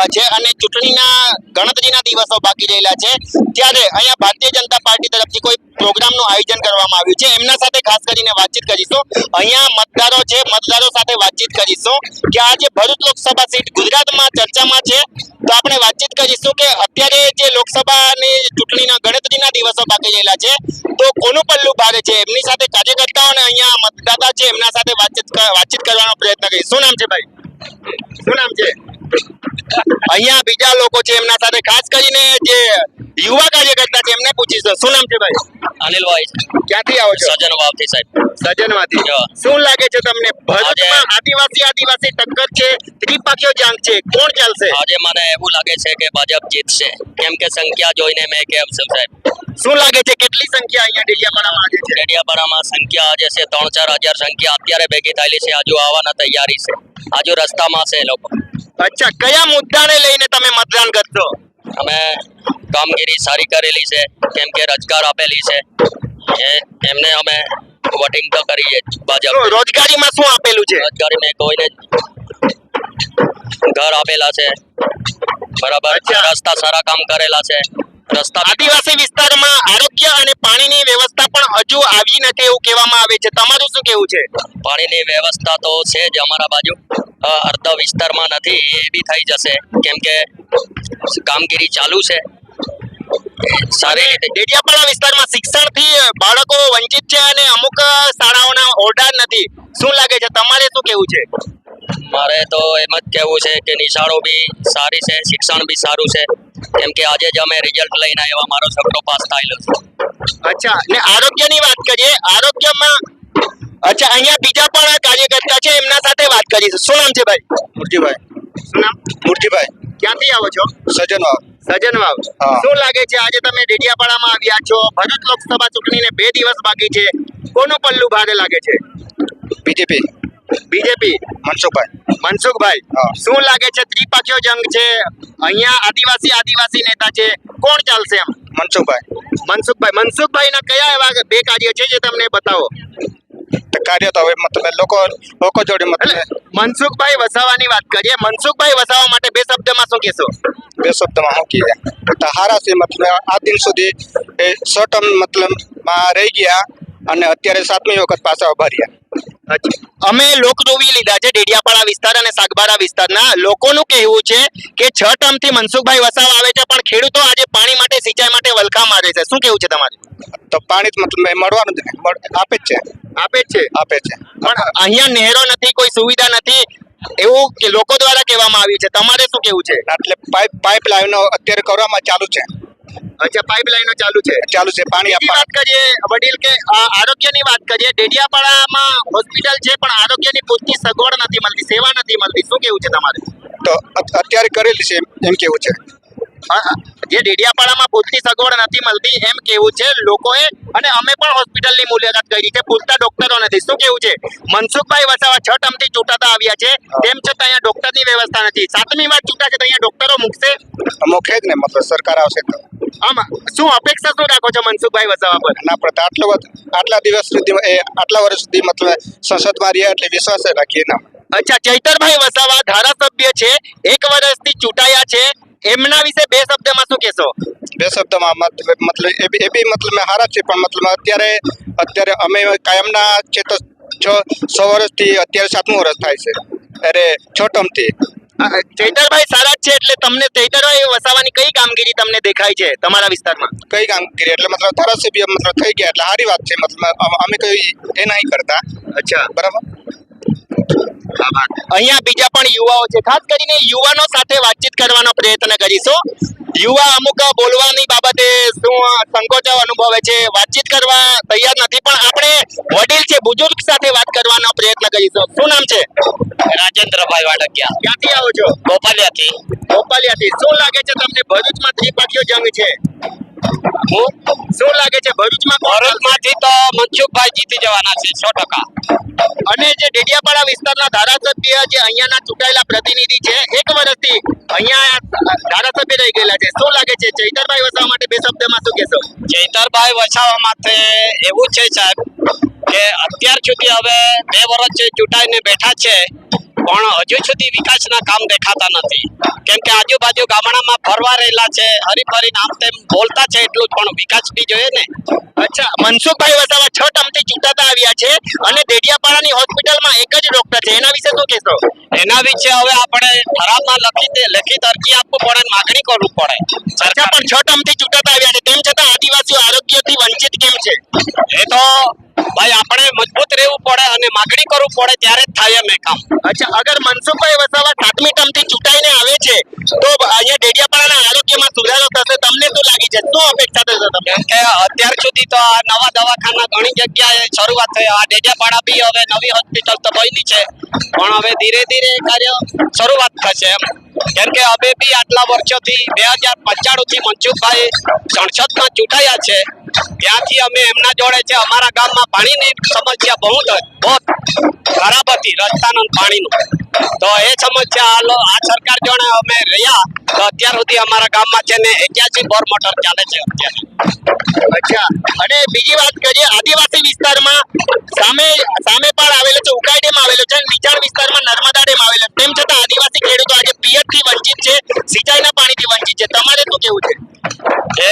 ઊભા છે અને ચૂંટણીના ગણતરીના દિવસો બાકી રહેલા છે. ત્યારે અહીંયા ભારતીય જનતા પાર્ટી તરફથી કોઈ પ્રોગ્રામનું આયોજન કરવામાં આવ્યું છે. એમના સાથે ખાસ કરીને વાતચીત કરીશું. અહીંયા મતદારો છે, મતદારો સાથે વાતચીત કરીશું કે આજે ભરૂચ લોકસભા સીટ ગુજરાતમાં ચર્ચામાં છે. તો આપણે વાતચીત કરીશું કે અત્યારે જે લોકસભાની ચૂંટણીના ગણતરીના દિવસો બાકી રહેલા છે, તો કોનું પલ્લું ભારે છે? એમની સાથે કાર્યકર્તાઓ અને અહીંયા મતદાતા છે, એમના સાથે વાતચીત વાતચીત કરવાનો પ્રયત્ન કરીશ. શું નામ છે ભાઈ? શું નામ છે? અહીંયા બીજા લોકો છે એમના સાથે ખાસ કરીને જે યુવા કાર્યકર્તા છે એમને પૂછીશું. શું નામ છે ભાઈ? અનિલભાઈ. ક્યાંથી આવો છો? સજન વાવથી સાહેબ. સજનમાંથી હા. શું લાગે છે તમને? ભરૂચમાં આદિવાસી આદિવાસી ટક્કર છે ત્રિપક્ષીય જંગ છે કોણ ચાલશે? આજે મને એવું લાગે છે કે ભાજપ જીતશે. કેમ કે સંખ્યા જોઈને મેં કેમ છું સાહેબ? શું લાગે છે કેટલી સંખ્યા અહીંયા ડેડિયાપાડામાં આજે છે? ડેડિયાપાડામાં સંખ્યા આજે છે ત્રણ ચાર હજાર સંખ્યા અત્યારે ભેગી થયેલી છે હજુ આવવાના તૈયારી છે. હજુ રસ્તામાં છે લોકો. અચ્છા કયા મુદ્દાને લઈને તમે મતદાન કરશો? અમે કામગીરી સારી કરેલી છે કેમ કે રોજગાર આપેલી છે. એ એમને અમે વોટિંગ તો કરીએ ભાજપ રોજગારીમાં શું આપેલું છે? રોજગારી મેં કોઈને ઘર આપેલા છે. બરાબર રસ્તા સારા કામ કરેલા છે. રસ્તા આદિવાસી વિસ્તારમાં આરોગ્ય અને પાણીની વ્યવસ્થા પણ હજુ આવી નથી એવું કહેવામાં આવે છે. તમારું શું કેવું છે? પાણીની વ્યવસ્થા તો છે જ અમારા બાજુ. અડધા વિસ્તારમાં નથી એ બી થઈ જશે. કેમ કે કામગીરી ચાલુ છે. સારી રીતે ડેડિયાપાડા વિસ્તારમાં શિક્ષણથી બાળકો વંચિત છે અને અમુક શાળાઓના ઓર્ડર નથી. શું લાગે છે? તમારે શું કેવું છે? મારે તો એમ જ કહેવું છે કે નિશાળો બી સારી છે શિક્ષણ બી સારું છે. કેમ કે આજે જ અમે રિઝલ્ટ લઈને આવ્યા મારો છોકરો પાસ થયેલો છે. અચ્છા ને આરોગ્યની વાત કરીએ આરોગ્યમાં અચ્છા અહીંયા બીજા પણ કાર્યકર્તા છે એમના સાથે વાત કરીશું શું નામ છે ભાઈ? મુરજીભાઈ શું નામ? મુરજીભાઈ ક્યાંથી આવો છો? સજનવાવ. સજનવાવ. શું લાગે છે આજે તમે ડેડિયાપાડામાં આવ્યા છો? ભરૂચ લોકસભા ચૂંટણીને બે દિવસ બાકી છે. કોનું પલ્લું ભારે લાગે છે? બીજેપી. બીજેપી? મનસુખભાઈ. મનસુખભાઈ શું લાગે છે? ત્રિપક્ષીય જંગ છે? અહીંયા આદિવાસી આદિવાસી નેતા છે. કોણ ચાલશે એમ? મનસુખભાઈ. મનસુખભાઈ. મનસુખભાઈના કયા એવા બે કાર્ય છે જે તમને બતાવો? તો કાર્ય તો હવે મતલબ લોકો લોકો જોડે મતલબ મનસુખભાઈ વસાવાની વાત કરીએ. મનસુખભાઈ વસાવા માટે બે શબ્દમાં શું કહેશો? બે શબ્દમાં શું કહીએ? તો હારા છે મતલબ આ દિન સુધી એ સો ટર્મ મતલબમાં રહી ગયા. અને અત્યારે સાતમી વખત પાછા ઊભા રહ્યા. અમે લોકરૂવી લીધા છે ડેડિયાપાડા વિસ્તાર અને સાગબારા વિસ્તારના. લોકોનું કહેવું છે કે છ ટર્મથી મનસુખભાઈ વસાવ આવે છે પણ ખેડૂતો આજે પાણી માટે સિંચાઈ માટે વલખા મારે છે. શું કેવું છે તમારે? તો પાણી જ મળવાનું આપે જ છે. આપે જ છે. આપે છે. પણ અહીંયા નહેરો નથી કોઈ સુવિધા નથી. એવું કે લોકો દ્વારા કહેવામાં આવ્યું છે. તમારે શું કેવું છે? એટલે પાઇપ પાઇપ લાઈનો અત્યારે કરવામાં ચાલુ છે. અચ્છા પાઇપલાઈનો ચાલુ છે. ચાલુ છે પાણી આપવા વાત કરીએ વડીલ કે આરોગ્યની વાત કરીએ ડેડિયાપાડામાં હોસ્પિટલ છે પણ આરોગ્યની પૂરતી સગવડ નથી મળતી સેવા નથી મળતી. શું કેવું છે તમારે? તો અત્યારે કરેલી છે એમ કેવું છે? જે ડેડિયાપાડામાં પૂરતી સગવડ નથી મળતી એમ કેવું છે? લોકોએ અને અમે પણ હોસ્પિટલની મુલાકાત કરી છે પૂરતા ડોક્ટરો નથી. શું કેવું છે? મનસુખભાઈ વસાવા છ ટર્મથી ચૂંટાતા આવ્યા છે તેમ છતાં અહીંયા ડોક્ટરની વ્યવસ્થા નથી. સાતમી વાર ચૂંટાશે તો અહીંયા ડોક્ટરો મૂકશે. મૂકે જ ને મતલબ સરકાર આવશે તો. આમાં શું અપેક્ષા શું રાખો છો મનસુખભાઈ વસાવા પર? ના પડતા આટલો આટલા દિવસ સુધી આટલા વર્ષ સુધી મતલબ સંસદમાં રહ્યા એટલે વિશ્વાસ રાખીએ ના અચ્છા ચૈતરભાઈ વસાવા ધારાસભ્ય છે એક વર્ષથી ચૂંટાયા છે. એમના વિશે બે શબ્દમાં શું કહેશો? બે શબ્દમાં મતલબ મતલબ એ બી એ બી મતલબ હારા છે પણ મતલબ અત્યારે અત્યારે અમે કાયમના છે તો છ સો વર્ષથી અત્યારે સાતમું વર્ષ થાય છે. અરે છ ટર્મથી અ, અ, ચૈતરભાઈ સારા જ છે એટલે તમને ચૈતરભાઈ વસાવાની કઈ કામગીરી તમને દેખાય છે તમારા વિસ્તારમાં? કઈ કામગીરી? એટલે મતલબ ધારાસભ્ય મતલબ થઈ ગયા એટલે સારી વાત છે. મતલબ અમે કઈ એ નહીં કરતા. અચ્છા. બરાબર? અહીંયા બીજા પણ યુવાઓ છે. ખાસ કરીને યુવાનો સાથે વાતચીત કરવાનો પ્રયત્ન કરીશું. યુવા અમુક બોલવાની બાબતે શું સંકોચ અનુભવે છે? વાતચીત કરવા તૈયાર નથી પણ આપણે વડીલ છે બુજુર્ગ સાથે વાત કરવાનો પ્રયત્ન કરીશું. શું નામ છે? રાજેન્દ્રભાઈ વાડકિયા. ક્યાંથી આવો છો? ગોપાલિયાથી. ગોપાલિયાથી. શું લાગે છે તમને? ભરૂચમાં ત્રિપાઠીઓ જંગ છે. શું લાગે છે ભરૂચમાં ભારતમાંથી ભરૂચમાંથી તો મનસુખભાઈ જીતી જવાના છે સો ટકા. અને જે ડેડિયાપાડા વિસ્તારના ધારાસભ્ય જે અહીંયાના ચૂંટાયેલા પ્રતિનિધિ છે એક વર્ષથી અહીંયા ધારાસભ્ય રહી ગયેલા છે. શું લાગે છે ચૈતરભાઈ વસાવા માટે બે શબ્દમાં શું કહેશો? ચૈતરભાઈ વસાવા માટે એવું છે સાહેબ કે અત્યાર સુધી હવે બે વર્ષ જે ચૂંટાઈને બેઠા છે પણ હજુ સુધી વિકાસના કામ દેખાતા નથી. કેમ કે આજુબાજુ ગામડામાં ફરવા રહેલા છે હરીફરી નામ તેમ બોલતા છે એટલું જ પણ વિકાસ બી જોઈએ ને. અચ્છા મનસુખભાઈ વસાવા છ ટર્મથી ચૂંટાતા આવ્યા છે અને દેડિયાપાડાની હોસ્પિટલમાં એક જ ડોક્ટર છે. એના વિશે શું કહેશો? એના વિશે હવે આપણે ઠરાવમાં લખી લખી તરકી આપવું પડે માગણી કરવું પડે. સરકાર પણ છ ટર્મથી ચૂંટાતા આવ્યા છે. તેમ છતાં આદિવાસીઓ આરોગ્યથી વંચિત કેમ છે? એ તો ભાઈ આપણે મજબૂત રહેવું પડે અને માગણી કરવું પડે ત્યારે જ થાય એમ એ કામ. અચ્છા અગર મનસુખભાઈ વસાવા સાતમી ટર્મથી ચૂંટાઈને આવે છે, તો અહીંયા ડેડિયાપાડાના આરોગ્યમાં સુધારો થશે. તમને શું લાગી છે? શું અપેક્ષા થશે તમને? કે અત્યાર સુધી તો આ નવા દવાખાના ઘણી જગ્યાએ શરૂઆત થઈ. આ ડેડિયાપાડા બી હવે નવી હોસ્પિટલ તો બની છે. પણ હવે ધીરે ધીરે કાર્ય શરૂઆત થશે એમ. કેમ કે અમે બી આટલા વર્ષોથી, બે હજાર પંચાણુંથી મનસુખભાઈ સંસદમાં ચૂંટાયા છે. ત્યાંથી અમે એમના જોડે છે. અમારા ગામમાં પાણીની સમસ્યા બહુ બહુ ખરાબ હતી રસ્તાનું પાણીનું. તો એ સમસ્યા આ સરકાર જોડે અમે રહ્યા. તો અત્યાર સુધી અમારા ગામમાં છે ને એક્યાસી બોર મોટર ચાલે છે અત્યારે. અચ્છા. અને બીજી વાત કરીએ, આદિવાસી વિસ્તારમાં સામે સામે પણ આવેલો છે ઉકાઈ ડેમ આવેલો છે અને નીચાણ વિસ્તારમાં નર્મદા ડેમ આવેલો છે. તેમ સિંચાઈના પાણીથી વંચિત છે. તમારે શું કેવું છે?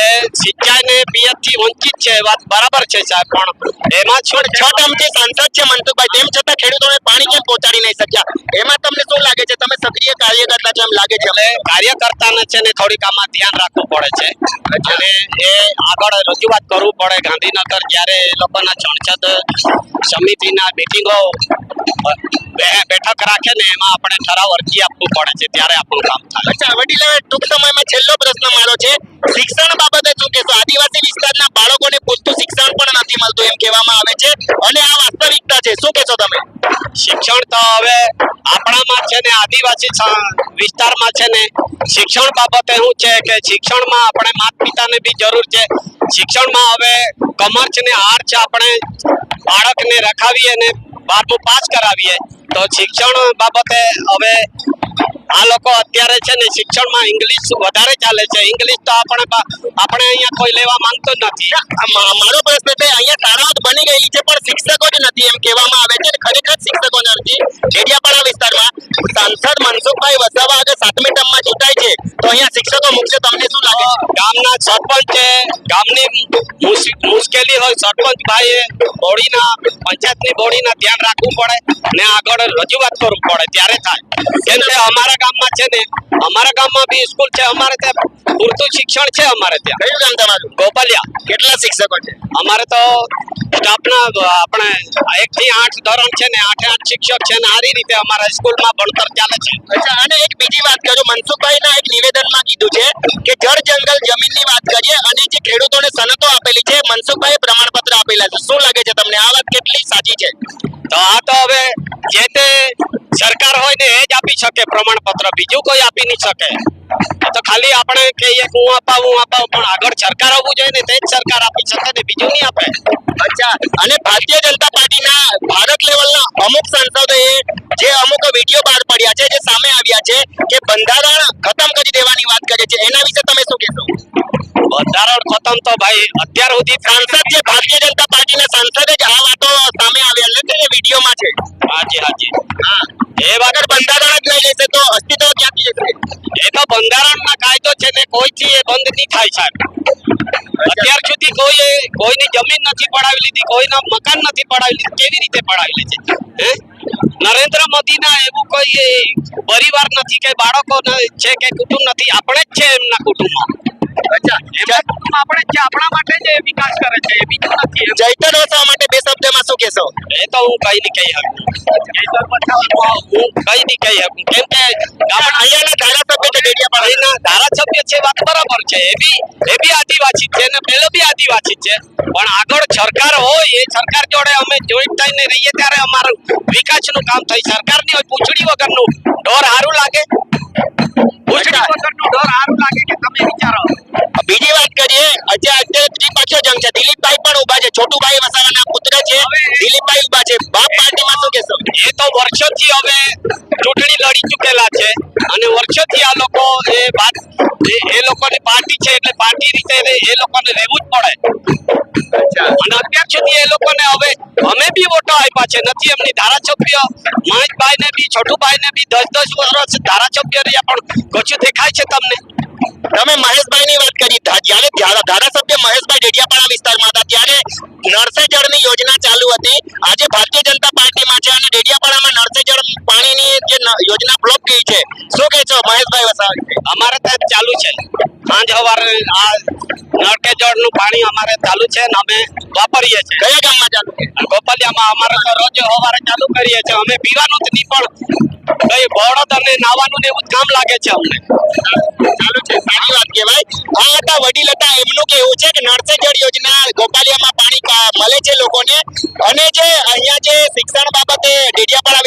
એ સિંચાઈ ને પિયતથી વંચિત છે વાત બરાબર છે સાહેબ, પણ એમાં છ છ ટર્મથી સાંસદ છે મનસુખભાઈ, તેમ છતાં ખેડૂતોને પાણી કેમ પહોંચાડી નહીં શક્યા? એમાં તમને શું લાગે છે? તમે સક્રિય કાર્યકર્તા છો એમ લાગે છે? એટલે કાર્યકર્તાને છે ને થોડીક આમાં ધ્યાન રાખવું પડે છે. અને એ આગળ રજૂઆત કરવું પડે. ગાંધીનગર જ્યારે એ લોકોના સંસદ સમિતિના મિટિંગો બેઠક રાખે ને, એમાં આપણે ઠરાવ અરજી આપવું પડે છે, ત્યારે આપણું કામ થાય. અચ્છા વડીલ ટૂંક સમયમાં છેલ્લો પ્રશ્ન મારો છે. શિક્ષણ બાબતે શું કહેશો આદિવાસી વિસ્તારના બાળકોને પૂરતું શિક્ષણ પણ નથી મળતું એમ કહેવામાં આવે છે. અને આ વાસ્તવિકતા છે. શું કહેશો તમે? શિક્ષણ તો હવે આપણામાં છે ને, આદિવાસી વિસ્તારમાં છે ને, શિક્ષણ બાબતે શું છે કે શિક્ષણમાં આપણે માતા પિતાને બી જરૂર છે. શિક્ષણમાં હવે કમર્ચ ને આર્ટ્સ આપણે બાળકને રખાવીએ ને બારમું પાસ કરાવીએ, તો શિક્ષણ બાબતે હવે આ લોકો અત્યારે છે ને શિક્ષણમાં ઇંગ્લિશ વધારે ચાલે છે. ઇંગ્લિશ તો આપણે આપણે અહીંયા કોઈ લેવા માંગતો નથી. મારો પ્રશ્ન છે, અહીંયા શાળાઓ બની ગયેલી છે, પણ શિક્ષકો જ નથી એમ કહેવામાં આવે છે. ખરેખર શિક્ષકો નથી ડેડિયાપાડા વિસ્તારમાં સાંસદ મનસુખભાઈ ટર્મમાં ચૂંટાય છે તો અહીંયા શિક્ષકો મુખ્ય તમને શું લાગે છે? ગામના સરપંચ છે ગામની મુશ્કેલી હોય સરપંચ ભાઈએ બોડીના પંચાયતની બોડીના ધ્યાન રાખવું પડે ને આગળ રજૂઆત કરવું પડે ત્યારે થાય. કેમ કે અમારા ગામમાં છે ને અમારા ગામમાં બી સ્કૂલ છે અમારે ત્યાં પૂરતું શિક્ષણ છે અમારે ત્યાં. કયું ગામ તમારું? ગોપાલિયા. કેટલા શિક્ષકો છે? અમારે તો સ્ટાફના આપણે એક થી આઠ ધોરણ છે ને આઠે આઠ શિક્ષક છે ને સારી રીતે અમારા સ્કૂલમાં ભણતર ચાલે છે. અચ્છા અને એક બીજી વાત કરું મનસુખભાઈના એક નિવેદનમાં કીધું છે કે જળ જંગલ જમીનની વાત કરીએ અને જે ખેડૂતોને સનતો આપેલી છે, મનસુખભાઈએ પ્રમાણપત્ર આપેલા છે. શું લાગે છે તમને? આ વાત કેટલી સાચી છે? તો આ તો હવે જે તે સરકાર હોય ને એ જ આપી શકે પ્રમાણપત્ર. બીજું કોઈ આપી નહીં શકે. તો ખાલી આપણે કહીએ કે હું અપાવ હું અપાવ, પણ આગળ સરકાર આવવું જોઈએ ને, તે જ સરકાર આપી શકે ને, બીજું નહીં આપે. અચ્છા, અને ભારતીય જનતા પાર્ટીના ભારત લેવલના અમુક સાંસદોએ જે અમુક વીડિયો બહાર પડ્યા છે, જે સામે આવ્યા છે, કે બંધારણ ખતમ કરી દેવાની વાત કરે છે. એના વિશે તમે શું કહેશો? બંધારણ ખતમ તો ભાઈ અત્યાર સુધી સાંસદ છે ભારતીય જનતા પાર્ટીના સાંસદ જ આ વાતો સામે આવ્યા નથી એ વિડીયોમાં છે. હાજી હાજી. હા. એ વગર બંધારણ જ લઈ લેશે તો અસ્તિત્વ ક્યાંથી જશે એ તો બંધારણના કાયદો છે ને કોઈથી એ બંધ નહીં થાય સાહેબ. અત્યાર સુધી કોઈ કોઈની જમીન નથી પડાવી લીધી કોઈના મકાન નથી પડાવી લીધું કેવી રીતે પડાવી લીધી? હે? નરેન્દ્ર મોદીના એવું કોઈ પરિવાર નથી કે બાળકો છે કે કુટુંબ નથી આપણે જ છે એમના કુટુંબમાં. કુટુંબ આપણે જ આપણા માટે જ વિકાસ કરે છે બીજું નથી એમ. ચૈતર માટે બે શબ્દમાં શું કહેશો? એ તો હું કઈ નહીં કહી હું કઈ નહીં કહી શકું. કેમ કે અહીંયાના ધારાસભ્ય અહીંના ધારાસભ્ય છે વાત બરાબર છે. એ બી એ બી આદિવાસી છે ને પેલો બી આદિવાસી છે. પણ આગળ સરકાર હોય એ સરકાર જોડે અમે જોઈન્ટ થઈને રહીએ ત્યારે અમારું વિકાસનું કામ થઈ સરકારની હોય પૂંછડી વગરનું. ઢોર સારું લાગે. પૂંછડી. વગરનું ઢોર સારું લાગે કે તમે વિચારો. બીજી વાત કરીએ આજે અત્યારે પાછો જંગ છે. દિલીપભાઈ પણ ઊભા છે. છોટુભાઈ વસાવાના પુત્ર છે. દિલીપભાઈ ઊભા છે. બાપ પાર્ટીમાં શું કહેશો? એ તો વર્ષોથી હવે ચૂંટણી લડી ચૂકેલા છે. અને વર્ષોથી આ લોકો એ વાત એ- લોકોની પાર્ટી છે એટલે પાર્ટી રીતે એ- લોકોને રહેવું જ પડે. અને અત્યાર સુધી એ લોકોને હવે અમે બી વોટો આપ્યા છે. નથી એમની ધારાસભ્ય મહેશભાઈ ને બી છોટુભાઈ ને બી દસ દસ વર્ષ ધારાસભ્ય રહ્યા પણ કશું દેખાય છે તમને? તમે મહેશભાઈ ની વાત કરી. જ્યારે ધારાસભ્ય મહેશભાઈ ડેડિયાપાડા વિસ્તારમાં હતા, ત્યારે નળસે જળની યોજના ચાલુ હતી. આજે ભારતીય જનતા પાર્ટીમાં છે અને ડેડિયાપાડામાં યોજના બ્લોક ગઈ છે? શું કહે છો મહેશભાઈ વસાવા? અમારે ત્યાં ચાલુ છે. સાંજ સવારે આ નળકે જળનું પાણી અમારે ચાલુ છે ને અમે વાપરીએ છીએ. કયા ગામમાં ચાલુ છે? ગોપાલિયામાં અમારે તો રોજ સવારે ચાલુ કરીએ છીએ. અમે પીવાનું જ નહીં પણ કઈ બળદ અને નાવાનું ને એવું જ કામ લાગે છે અમને. ચાલુ છે સારી વાત કહેવાય. આ હતા વડીલ હતા એમનું કેવું છે કે નળ જળ યોજના ગોપાલિયામાં પાણી મળે છે લોકોને. અને જે અહીંયા જે શિક્ષણ બાબતે ડેડિયાપાડા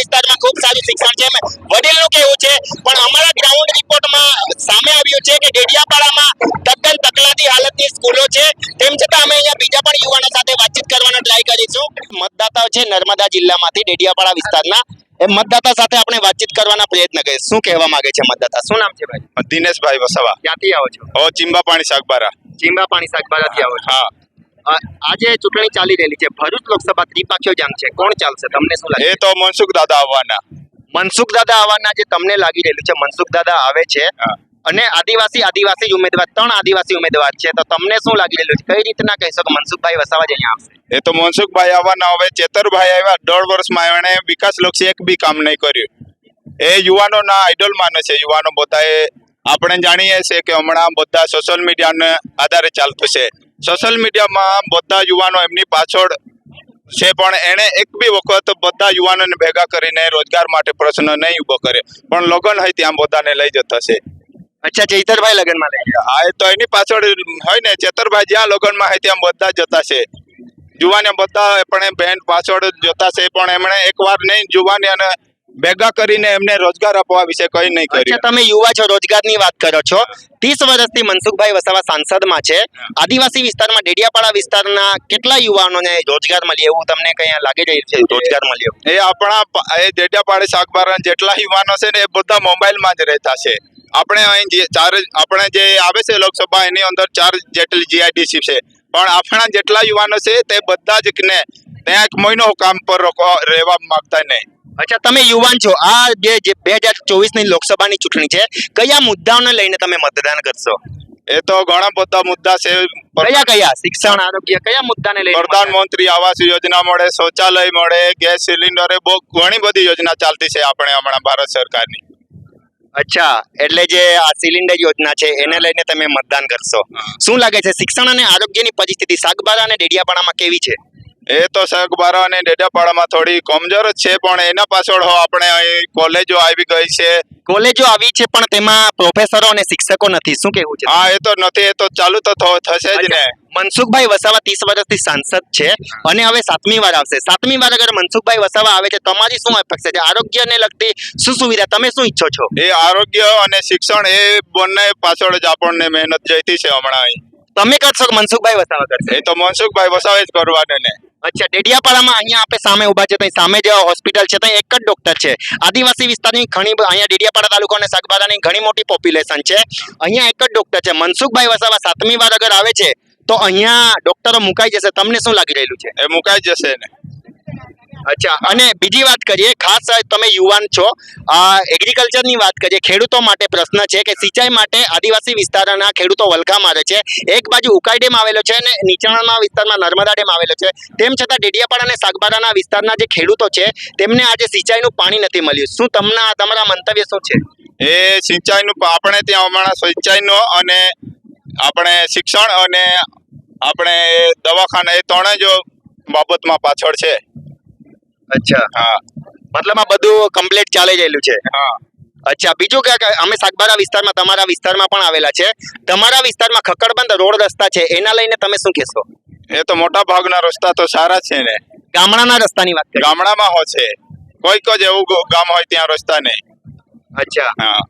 સારું શિક્ષણ છે વડીલનું કેવું છે પણ અમારા ગ્રાઉન્ડ રિપોર્ટમાં સામે આવ્યું છે કે ડેડિયાપાડામાં તદ્દન તકલાતી હાલતની સ્કૂલો છે. તેમ છતાં અમે અહીંયા બીજા પણ યુવાનો સાથે વાતચીત કરવાનો ટ્રાય કરીશું. મતદાતાઓ છે નર્મદા જિલ્લામાંથી ડેડિયાપાડા વિસ્તારના. એ મતદાતા સાથે આપણે વાતચીત કરવાના પ્રયત્ન કરીએ શું કહેવા માંગે છે મતદાતા? શું નામ છે ભાઈ? દિનેશભાઈ વસાવા. ક્યાંથી આવો છો? ઓ ચિંબા પાણી શાકબારા ચિંબા પાણી શાકભારાથી આવો છો. હા. આજે ચૂંટણી ચાલી રહેલી છે. ભરૂચ લોકસભા ત્રિપાખ્યો જામ છે. કોણ ચાલશે? તમને શું લાગે? એ તો મનસુખ દાદા આવવાના. મનસુખ દાદા આવવાના જે તમને લાગી રહેલું છે મનસુખ દાદા આવે છે. અને આદિવાસી આદિવાસી ઉમેદવાર ત્રણ આદિવાસી ઉમેદવાર છે. તો તમને શું લાગી રહેલું છે? કઈ રીતના કહેશો કે મનસુખભાઈ વસાવા જ અહીંયા આવશે. એ તો મનસુખભાઈ આવવાના હવે. ચેતરભાઈ આવ્યા. દોઢ વર્ષમાં એણે વિકાસ લક્ષી એક બી કામ નહીં કર્યું. એ યુવાનોના આઈડોલ માને છે. યુવાનો બધા આપણે જાણીએ છીએ કે હમણાં બધા સોશિયલ મીડિયાને આધારે ચાલતું છે. સોશિયલ મીડિયામાં બધા યુવાનો એમની પાછળ છે પણ એણે એક બી વખત બધા યુવાનોને ભેગા કરીને રોજગાર માટે પ્રશ્ન નહીં ઊભો કરે પણ લગ્ન હોય ત્યાં બધાને લઈ જતા છે. અચ્છા ચેતરભાઈ લગ્નમાં લઈ ગયા? હા તો એની પાછળ હોય ને ચેતરભાઈ જ્યાં લગ્નમાં હોય ત્યાં બધા જતા છે. જુવાને બધા પણ બેન પાછળ જતા છે પણ એમણે એકવાર નહીં જુવાની અને ભેગા કરીને એમને રોજગાર આપવા વિશે કઈ નહીં કર્યું. તમે યુવા છો રોજગારની વાત કરો છો. ત્રીસ વર્ષથી મનસુખભાઈ વસાવા સાંસદમાં છે. આદિવાસી વિસ્તારમાં ડેડિયાપાડા વિસ્તારના કેટલા યુવાનોને રોજગાર મળ્યો? એવું તમને કઈ લાગી રહ્યું છે રોજગાર મળ્યો. એ આપણા એ ડેડિયાપાડા શાકભારા જેટલા યુવાનો છે ને એ બધા મોબાઈલમાં જ રહેતા છે. આપણે અહીં જે ચાર આપણે જે આવે છે લોકસભા એની અંદર ચાર જેટલી જીઆઈડીસી છે. પણ આપણા જેટલા યુવાનો છે તે બધા જ ને ત્યાં એક મહિનો કામ પર રહેવા માંગતા નહીં. અચ્છા તમે યુવાન છો. આ જે જે બે હજાર ચોવીસની લોકસભાની ચૂંટણી છે કયા મુદ્દાઓને લઈને તમે મતદાન કરશો? એ તો ઘણા બધા મુદ્દા છે. કયા કયા? શિક્ષણ આરોગ્ય કયા મુદ્દાને લઈને? પ્રધાનમંત્રી આવાસ યોજના મળે શૌચાલય મળે ગેસ સિલિન્ડર એ બહુ ઘણી બધી યોજના ચાલતી છે આપણે હમણાં ભારત સરકારની. અચ્છા એટલે જે આ સિલિન્ડર યોજના છે એને લઈને તમે મતદાન કરશો. શું લાગે છે શિક્ષણ અને આરોગ્યની પરિસ્થિતિ સાગબારા અને ડેડિયાપાડામાં કેવી છે? એ તો શાકબારા અને ડેડાપાડામાં થોડી કમજોર જ છે પણ એના પાછળ હો આપણે અહીં કોલેજો આવી ગઈ છે. કોલેજો આવી છે પણ તેમાં પ્રોફેસરો અને શિક્ષકો નથી. શું કેવું છે? હા એ તો નથી એ તો ચાલુ તો થ- થશે જ ને. મનસુખભાઈ વસાવા ત્રીસ વર્ષથી સાંસદ છે અને હવે સાતમી વાર આવશે. સાતમી વાર અગર મનસુખભાઈ વસાવા આવે છે તમારી શું અપેક્ષા છે? આરોગ્યને લગતી શું સુવિધા? તમે શું ઈચ્છો છો? એ આરોગ્ય અને શિક્ષણ એ બંને પાછળ જ આપણને મહેનત જઈતી છે હમણાં અહીં. તમે કરશો કે મનસુખભાઈ વસાવા કરશે? એ તો મનસુખભાઈ વસાવે જ કરવાને ને. અચ્છા ડેડિયાપાડામાં અહીંયા આપણે સામે ઊભા છે ત્યાં સામે જેવા હોસ્પિટલ છે ત્યાં એક જ ડોક્ટર છે. આદિવાસી વિસ્તારની ઘણી અહીંયા ડેડિયાપાડા તાલુકો અને સાગબારાની ઘણી મોટી પોપ્યુલેશન છે. અહીંયા એક જ ડોક્ટર છે. મનસુખભાઈ વસાવા સાતમી વાર અગર આવે છે તો અહીંયા ડોક્ટરો મુકાઈ જશે. તમને શું લાગી રહેલું છે? એ મુકાઈ જશે ને. અચ્છા, અને બીજી વાત કરીએ, ખાસ તમે યુવાન છો એગ્રીકલ્ચરની વાત કરીએ, ખેડૂતો માટે પ્રશ્ન છે કે સિંચાઈ માટે આદિવાસી વિસ્તારના ખેડૂતો વલખા મારે છે, એક બાજુ ઉકાઈ ડેમ આવેલો છે અને નીચાણના વિસ્તારમાં નર્મદા ડેમ આવેલો છે. તેમ છતાં ડેડિયાપાડા અને સાગબારાના વિસ્તારના જે ખેડૂતો છે, તેમને આજે સિંચાઈનું પાણી નથી મળ્યું. શું તમને તમારા મંતવ્ય શું છે? એ સિંચાઈનું આપણે ત્યાં હમણાં સિંચાઈનો અને આપણે શિક્ષણ અને આપણે દવાખાના, એ ત્રણે જ બાબતમાં પાછળ છે. અચ્છા. હા. મતલબ આ બધું કમ્પ્લીટ ચાલી રહેલું છે? હા. અચ્છા બીજું કે અમે સાગબારા વિસ્તારમાં તમારા વિસ્તારમાં પણ આવેલા છે. તમારા વિસ્તારમાં ખકડબંધ રોડ રસ્તા છે એના લઈને તમે શું કહેશો? એ તો મોટા ભાગના રસ્તા તો સારા છે ને. ગામડાના રસ્તાની વાત ગામડામાં હો છે. કોઈક જ એવું ગામ હોય ત્યાં રસ્તા નહીં. અચ્છા. હા.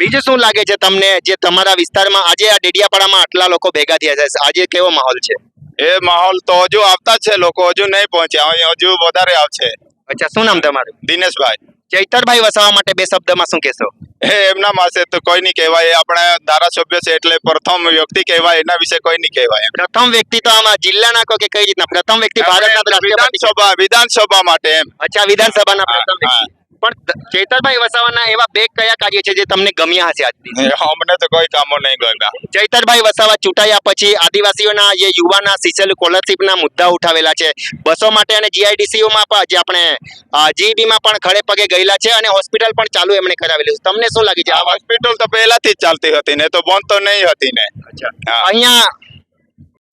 બીજું શું લાગે છે તમને જે તમારા વિસ્તારમાં આજે આ ડેડિયાપાડામાં આટલા લોકો ભેગા થયા છે? આજે કેવો માહોલ છે? એ માહોલ તો હજુ આવતા છે લોકો હજુ નહીં પહોંચ્યા. હજુ વધારે આવશે. અચ્છા શું નામ તમારું? દિનેશભાઈ. ચૈતરભાઈ વસાવા માટે બે શબ્દમાં શું કહેશો? એ એમના માસે તો કોઈ નહીં કહેવાય. આપણે ધારાસભ્ય છે એટલે પ્રથમ વ્યક્તિ કહેવાય. એના વિશે કોઈ નહીં કહેવાય. પ્રથમ વ્યક્તિ તો આમાં જિલ્લાના કો કે કઈ રીતના? પ્રથમ વ્યક્તિ ભારતના વિધાનસભા વિધાનસભા માટે એમ. અચ્છા વિધાનસભાના પ્રથમ વ્યક્તિ. પણ ચૈતરભાઈ વસાવાના એવા બે કયા કાર્ય છે જે તમને ગમ્યા હશે આજથી? અમને તો કોઈ કામો નહીં ગમ્યા. ચૈતરભાઈ વસાવા ચૂંટાયા પછી આદિવાસીઓના જે યુવાના સિસલ સ્કોલરશીપના મુદ્દા ઉઠાવેલા છે. બસો માટે અને જીઆઈડીસીઓમાં પણ જે આપણે જીઈબીમાં પણ ખડે પગે ગયેલા છે અને હોસ્પિટલ પણ ચાલુ એમણે કરાવેલી છે. તમને શું લાગે છે? આ હોસ્પિટલ તો પહેલાથી જ ચાલતી હતી ને તો બંધ તો નહીં હતી ને. અહીંયા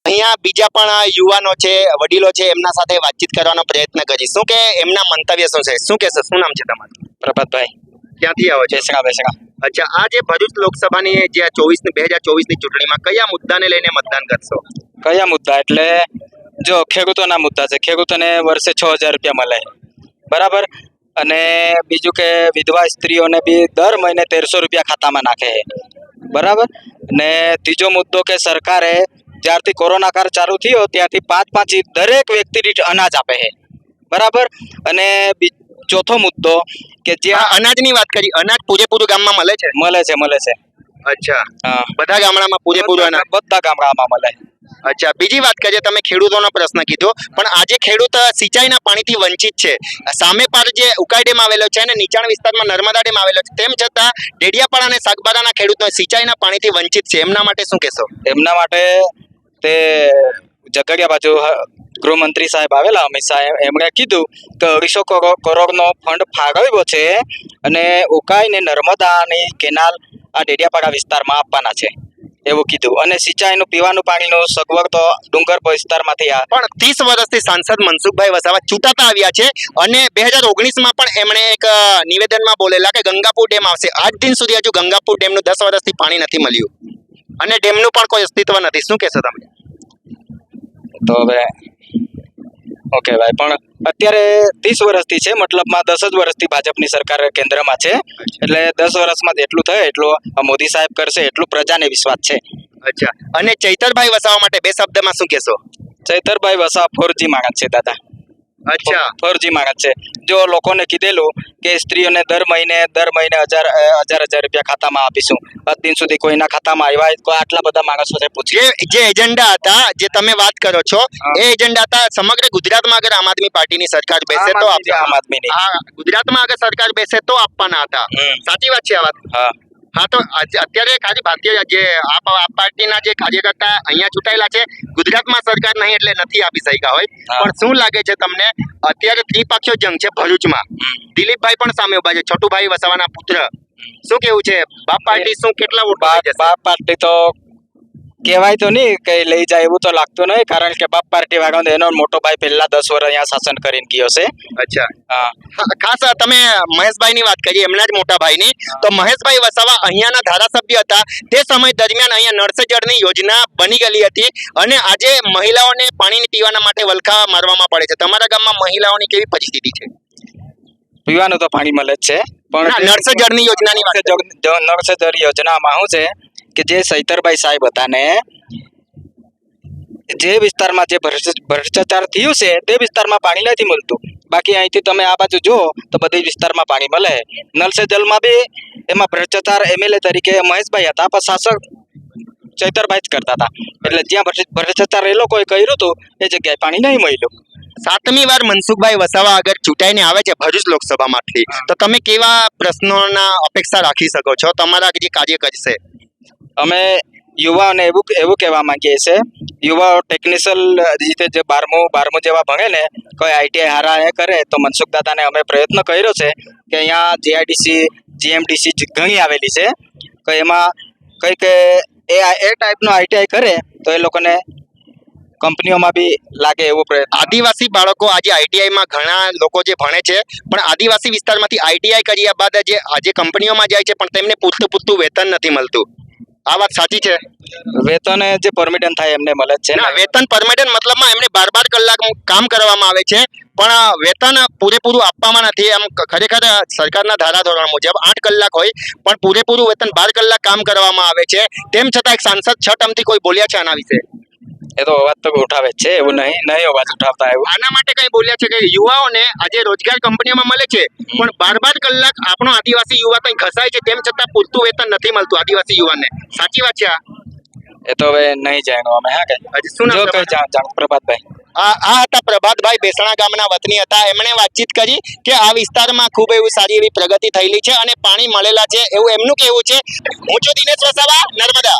અહીંયા બીજા પણ આ યુવાનો છે વડીલો છે એમના સાથે વાતચીત કરવાનો પ્રયત્ન કરીશ. શું કે એમના મંતવ્ય શું છે? શું કહેશો? શું નામ છે તમારું? પ્રભાતભાઈ. ક્યાંથી આવો છે? શેખા બેસણા અચ્છા આ જે ભરૂચ લોકસભાની જે ચોવીસ બે હજાર ચોવીસની ચૂંટણીમાં કયા મુદ્દાને લઈને મતદાન કરશો? કયા મુદ્દા? એટલે જો ખેડૂતોના મુદ્દા છે. ખેડૂતોને વર્ષે છ હજાર રૂપિયા મળે. બરાબર? અને બીજું કે વિધવા સ્ત્રીઓને બી દર મહિને તેરસો રૂપિયા ખાતામાં નાખે બરાબર? ને ત્રીજો મુદ્દો કે સરકારે જ્યારથી કોરોના કાળ ચાલુ થયો ત્યારથી પાંચ પાંચ દરેક વ્યક્તિ દીઠ અનાજ આપે છે. બરાબર? અને ચોથો મુદ્દો કે જ્યાં અનાજની વાત કરી અનાજ પૂરેપૂરું ગામમાં મળે છે? મળે છે મળે છે. અચ્છા. બધા ગામડામાં પૂરેપૂરું અનાજ? બધા ગામડામાં મળે. અચ્છા બીજી વાત કરીએ તમે ખેડૂતોનો પ્રશ્ન કીધો પણ આજે ખેડૂત સિંચાઈના પાણીથી વંચિત છે. સામે પાર જે ઉકાઈ ડેમ આવેલો છે અને નીચાણ વિસ્તારમાં નર્મદા ડેમ આવેલો છે તેમ છતાં ડેડિયાપાડા અને સાગબારાના ખેડૂતો સિંચાઈના પાણીથી વંચિત છે. એમના માટે શું કહેશો? એમના માટે તે ઝઘડિયા બાજુ ગૃહમંત્રી સાહેબ આવેલા, અમિત શાહ એમણે કીધું કે અઢીસો કરોડ, કરોડનો ફંડ ફાળવ્યો છે અને ઉકાઈ ને નર્મદાની કેનાલ આ ડેડિયાપાડા વિસ્તારમાં આપવાના છે, એવું કીધું. અને સિંચાઈનું, પીવાનું પાણીનું સગવડ તો ડુંગર વિસ્તારમાંથી આ પણ ત્રીસ વર્ષથી સાંસદ મનસુખભાઈ વસાવા ચૂંટાતા આવ્યા છે અને બે હજાર ઓગણીસમાં પણ એમણે એક નિવેદનમાં બોલેલા કે ગંગાપુર ડેમ આવશે. આજ દિન સુધી હજુ ગંગાપુર ડેમનું દસ વર્ષથી પાણી નથી મળ્યું. અને ડેમનું પણ કોઈ અસ્તિત્વ નથી. શું કહેશો તમે? તો હવે ઓકે ભાઈ પણ અત્યારે ત્રીસ વર્ષથી છે મતલબમાં દસ જ વર્ષથી ભાજપની સરકાર કેન્દ્રમાં છે. એટલે દસ વર્ષમાં જેટલું થાય એટલું મોદી સાહેબ કરશે એટલું પ્રજાને વિશ્વાસ છે. અચ્છા. અને ચૈતરભાઈ વસાવા માટે બે શબ્દમાં શું કહેશો? ચૈતરભાઈ વસાવા ફોરજી માણસ છે દાદા. અચ્છા. ફરજી માણસ છે. જો લોકોને કીધેલું કે સ્ત્રીઓને દર મહિને દર મહિને હજાર હજાર હજાર રૂપિયા ખાતામાં આપીશું. દિન સુધી કોઈના ખાતામાં આવ્યા આટલા બધા માણસો છે જે જે એજન્ડા હતા જે તમે વાત કરો છો એ એજન્ડા હતા સમગ્ર ગુજરાતમાં અગર આમ આદમી પાર્ટીની સરકાર બેસે તો આમ આદમી- આમ આદમીની. ગુજરાતમાં અગર સરકાર બેસે તો આપવાના હતા. સાચી વાત છે આ વાત. હા. હા તો અત્યારે ખાલી ભારતીય જે આપ પાર્ટીના જે કાર્યકર્તા અહીંયા ચૂંટાયેલા છે ગુજરાતમાં સરકાર નહીં એટલે નથી આપી શક્યા હોય. પણ શું લાગે છે તમને? અત્યારે ત્રિપક્ષીય જંગ છે ભરૂચમાં. દિલીપભાઈ પણ સામે ઊભા છે છોટુભાઈ વસાવાના પુત્ર. શું કેવું છે? બાપ પાર્ટી શું કેટલા વોટ બાપ પાર્ટી તો કહેવાય તો નહીં કે લઈ જાય એવું તો લાગતું નહીં કારણ કે બાપ પાર્ટી વાળાનો એનો મોટો ભાઈ પહેલા દસ વર્ષ અહીંયા શાસન કરીને ગયો છે. અચ્છા. હા. ખાસ તમે મહેશભાઈની વાત કરી એમના જ મોટા ભાઈની તો મહેશભાઈ વસાવા અહીંયાના ધારાસભ્ય હતા. તે સમય દરમિયાન અહીંયા નળ સે જળની યોજના બની ગયેલી હતી અને આજે મહિલાઓને પાણી પીવાના માટે વલખા મારવામાં પડે છે. તમારા ગામમાં મહિલાઓની કેવી પરિસ્થિતિ છે? પીવાનું તો પાણી મળે જ છે પણ નળ સે જળની યોજનાની વાત નળ સે જળ- નળ સે જળ યોજનામાં શું છે કે જે સૈતરભાઈ સાહેબ હતા ને, જે વિસ્તારમાં જે ભ્રષ્ટાચાર થયું છે, તે વિસ્તારમાં પાણી નથી મળતું. બાકી અહીંથી તમે આ બાજુ જુઓ, તો બધી વિસ્તારમાં પાણી મળે. નલ સે જલમાં બી એમાં ભ્રષ્ટાચાર એમએલએ તરીકે મહેશભાઈ હતા, પણ શાસક ચૈતરભાઈ જ કરતા હતા. એટલે જ્યાં ભ્રષ્ટાચાર એ લોકોએ કર્યું હતું, એ જગ્યાએ પાણી નહીં મળ્યું. સાતમી વાર મનસુખભાઈ વસાવા અગર ચૂંટાઈને આવે છે ભરૂચ લોકસભામાંથી. તો તમે કેવા પ્રશ્નોના અપેક્ષા રાખી શકો છો? તમારા જે કાર્ય કરશે અમે યુવાઓને એવું એવું કહેવા માંગીએ છીએ, યુવાઓ ટેકનિશિયલ રીતે જે બારમું બારમું જેવા ભણે ને, કોઈ આઈટીઆઈ હારા એ કરે તો મનસુખ દાદાને અમે પ્રયત્ન કર્યો છે કે અહીંયા જીઆઈડીસી જીએમડીસી ઘણી આવેલી છે કે એમાં કંઈક એ એ ટાઈપનું આઈટીઆઈ કરે તો એ લોકોને કંપનીઓમાં બી લાગે એવું પ્રયત્ન. આદિવાસી બાળકો આજે આઈટીઆઈમાં ઘણા લોકો જે ભણે છે, પણ આદિવાસી વિસ્તારમાંથી આઈટીઆઈ કર્યા બાદ જે આજે કંપનીઓમાં જાય છે, પણ તેમને પૂરતું પૂરતું વેતન નથી મળતું. આ વાત સાચી છે? વેતન જે પરમિટન થાય એમને મળે છે. ના વેતન પરમિટન મતલબમાં એમને બાર બાર કલાક કામ કરવામાં આવે છે પણ વેતન પૂરેપૂરું આપવામાં નથી. એમ ખરેખર સરકારના ધારાધોરણ મુજબ આઠ કલાક હોય પણ પૂરેપૂરું વેતન બાર કલાક કામ કરવામાં આવે છે. તેમ છતાં એક સાંસદ છ ટર્મથી કોઈ બોલ્યા છે આના વિશે? એ તો અવાજ તો ઉઠાવે છે એવું નહીં નહીં અવાજ ઉઠાવતા એવું. આના માટે કઈ બોલ્યા છે કે યુવાઓને આજે રોજગાર કંપનીઓમાં મળે છે પણ બાર બાર કલાક આપણો આદિવાસી યુવા કઈ ઘસાય છે તેમ છતાં પૂરતું વેતન નથી મળતું આદિવાસી યુવાને સાચી વાત છે આ? એ તો હવે નહીં જાણો અમે હા કે? હજી શું નામ કઈ જાણ જાણ પ્રભાતભાઈ. આ આ હતા પ્રભાતભાઈ બેસણા ગામના વતની હતા એમણે વાતચીત કરી કે આ વિસ્તારમાં ખૂબ એવું સારી એવી પ્રગતિ થયેલી છે અને પાણી મળેલા છે એવું એમનું કહેવું છે. હું છું દિનેશ વસાવા નર્મદા.